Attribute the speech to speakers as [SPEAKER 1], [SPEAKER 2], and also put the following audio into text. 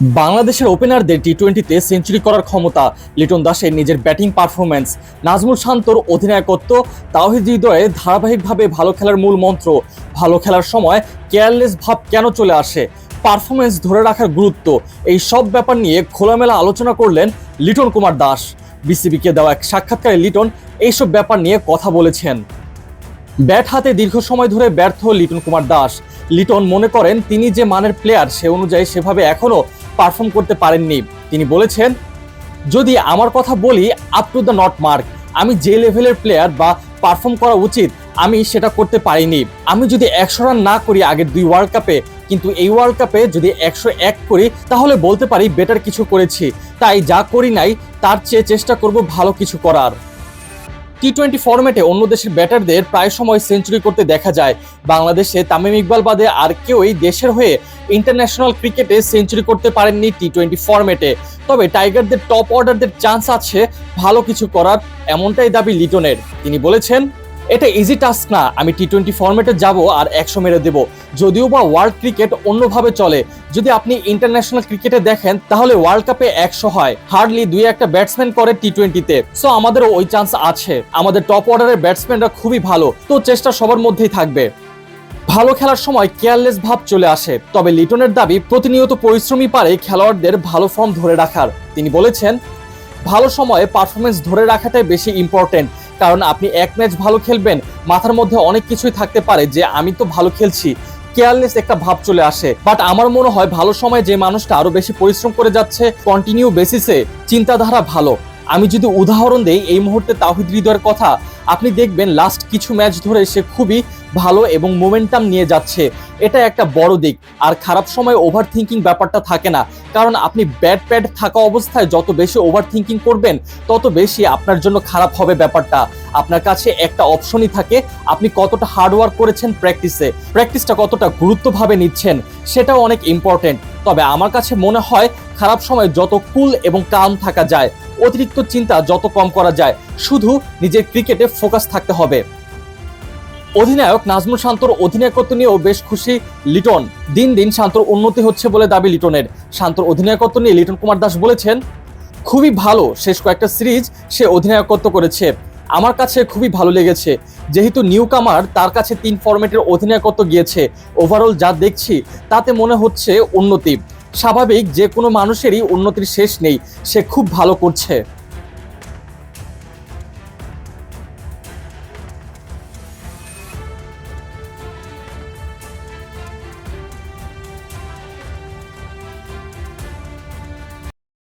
[SPEAKER 1] বাংলাদেশের ওপেনারদের টি টোয়েন্টিতে সেঞ্চুরি করার ক্ষমতা। লিটন দাসের নিজের ব্যাটিং পারফরম্যান্স নাজমুল শান্তর অধিনায়কত্ব, তাওহিদ হৃদয়ে ধারাবাহিকভাবে ভালো খেলার মূল মন্ত্র। ভালো খেলার সময় কেয়ারলেস ভাব কেন চলে আসে? পারফরমেন্স ধরে রাখার গুরুত্ব। এই সব ব্যাপার নিয়ে খোলামেলা আলোচনা করলেন লিটন কুমার দাস। বিসিবিকে দেওয়া এক সাক্ষাৎকারে লিটন এইসব ব্যাপার নিয়ে কথা বলেছেন। ব্যাট হাতে দীর্ঘ সময় ধরে ব্যর্থ লিটন কুমার দাস। লিটন মনে করেন তিনি যে মানের প্লেয়ার সে অনুযায়ী সেভাবে এখনও পারফর্ম করতে পারেননি। তিনি বলেছেন, যদি আমার কথা বলি up to the not mark আমি যে লেভেলের প্লেয়ার বা পারফর্ম করা উচিত, আমি সেটা করতে পারিনি। আমি যদি একশো রান না করি আগের দুই ওয়ার্ল্ড কাপে কিন্তু এই ওয়ার্ল্ড কাপে যদি একশো এক করি, তাহলে বলতে পারি বেটার কিছু করেছি। তাই যা করি নাই, তার চেয়ে চেষ্টা করব ভালো কিছু করার। টি টোয়েন্টি ফরম্যাটে অন্য দেশের ব্যাটারদের প্রায় সময় সেঞ্চুরি করতে দেখা যায়। বাংলাদেশে তামিম ইকবাল বাদে আর কেউই দেশের হয়ে ইন্টারন্যাশনাল ক্রিকেটে সেঞ্চুরি করতে পারেননি টি টোয়েন্টি ফরম্যাটে তবে টাইগারদের টপ অর্ডারদের চান্স আছে ভালো কিছু করার, এমনটাই দাবি লিটনের তিনি বলেছেন এটা ইজি টাস্ক না। আমি টি টোয়েন্টি ফরম্যাটে যাব আর একশো মেরে দেব। যদিও বা ওয়ার্ল্ড ক্রিকেট অন্যভাবে চলে। যদি আপনি ইন্টারন্যাশনাল ক্রিকেটে দেখেন, তাহলে ওয়ার্ল্ড কাপে একশো হয়। হার্ডলি দুই একটা ব্যাটসম্যান করে টি টোয়েন্টিতে সো আমাদেরও ওই চান্স আছে। আমাদের টপ অর্ডারের ব্যাটসম্যানরা খুবই ভালো। তো চেষ্টা সবার মধ্যেই থাকবে। ভালো খেলার সময় কেয়ারলেস ভাব চলে আসে। তবে লিটনের দাবি, প্রতিনিয়ত পরিশ্রমী পারে খেলোয়াড়দের ভালো ফর্ম ধরে রাখার। তিনি বলেছেন, ভালো সময়ে পারফরমেন্স ধরে রাখাটাই বেশি ইম্পর্টেন্ট কারণ আপনি এক ম্যাচ ভালো খেলবেন, মাথার মধ্যে অনেক কিছুই থাকতে পারে যে আমি তো ভালো খেলছি। কেয়ারলেস একটা ভাব চলে আসে। বাট আমার মনে হয় ভালো সময় যে মানুষটা আরও বেশি পরিশ্রম করে যাচ্ছে কন্টিনিউ বেসিসে চিন্তাধারা ভালো। আমি যদি উদাহরণ দেই, এই মুহূর্তে তাহিদ হৃদয়ের কথা, আপনি দেখবেন লাস্ট কিছু ম্যাচ ধরে সে খুবই ভালো এবং মোমেন্টাম নিয়ে যাচ্ছে। এটা একটা বড় দিক। আর খারাপ সময় ওভার থিঙ্কিং ব্যাপারটা থাকে না। কারণ আপনি ব্যাট প্যাড থাকা অবস্থায় যত বেশি ওভার থিঙ্কিং করবেন, তত বেশি আপনার জন্য খারাপ হবে ব্যাপারটা। আপনার কাছে একটা অপশনই থাকে, আপনি কতটা হার্ডওয়ার্ক করেছেন প্র্যাকটিসে প্র্যাকটিসটা কতটা গুরুত্বভাবে নিচ্ছেন, সেটাও অনেক ইম্পর্টেন্ট তবে আমার কাছে মনে হয় খারাপ সময় যত কুল এবং কাম থাকা যায়, অতিরিক্ত চিন্তা যত কম করা যায়, শুধু নিজের ক্রিকেটে ফোকাস থাকতে হবে। অধিনায়ক নাজমুল শান্তর অধিনায়কত্ব নিয়েও বেশ খুশি লিটন। দিন দিন শান্তর উন্নতি হচ্ছে বলে দাবি লিটনের। শান্তর অধিনায়কত্ব নিয়ে লিটন কুমার দাস বলেছেন, খুবই ভালো শেষ কয়েকটা সিরিজ সে অধিনায়কত্ব করেছে। আমার কাছে খুবই ভালো লেগেছে। যেহেতু নিউ কামার তার কাছে তিন ফরম্যাটের অধিনায়কত্ব গিয়েছে। ওভারঅল যা দেখছি তাতে মনে হচ্ছে উন্নতি। স্বাভাবিক যে কোনো মানুষেরই উন্নতির শেষ নেই। সে খুব ভালো করছে।